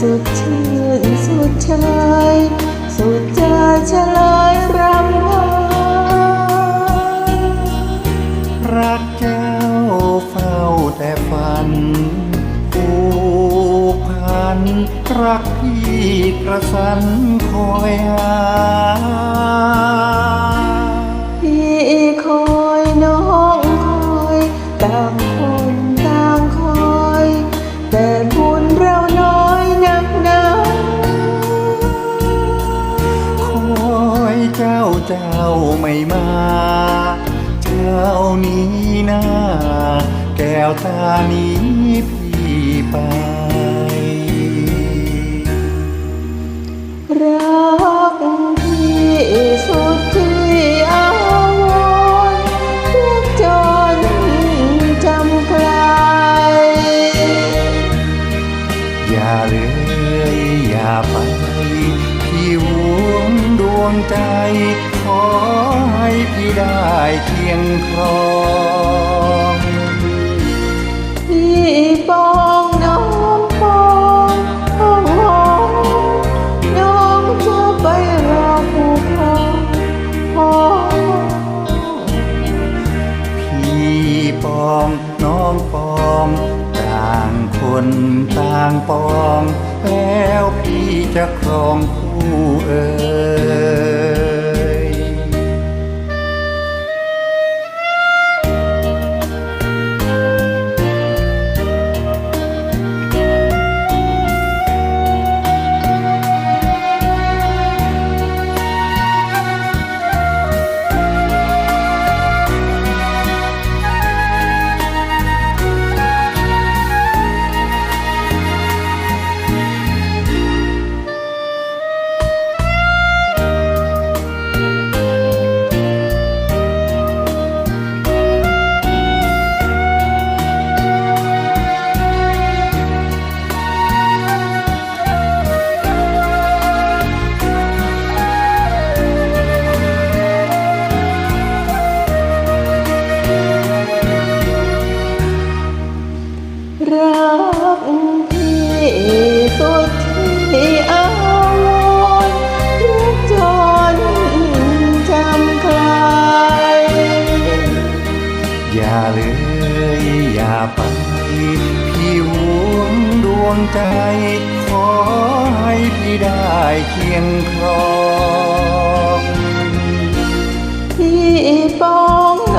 สุดชื่นสุดใจสุดใจเฉลยรำวารักเจ้าเฝ้าแต่ฝันผูกพัน รักพี่กระสันคอยหา เจ้าไม่มา เจ้านี้นาแก้วตานี้ ใจ ขอให้พี่ได้เคียงครองพี่ปองน้องปองห้องหองน้องจะไปรอผู้ครองพอพี่ปองน้องปองต่างคนต่างปอง แล้วพี่จะครองคู่เอ่ย ย่าเลยอย่าไปพี่หวงดวงใจ ขอให้พี่ได้เคียงครองพี่ป้อง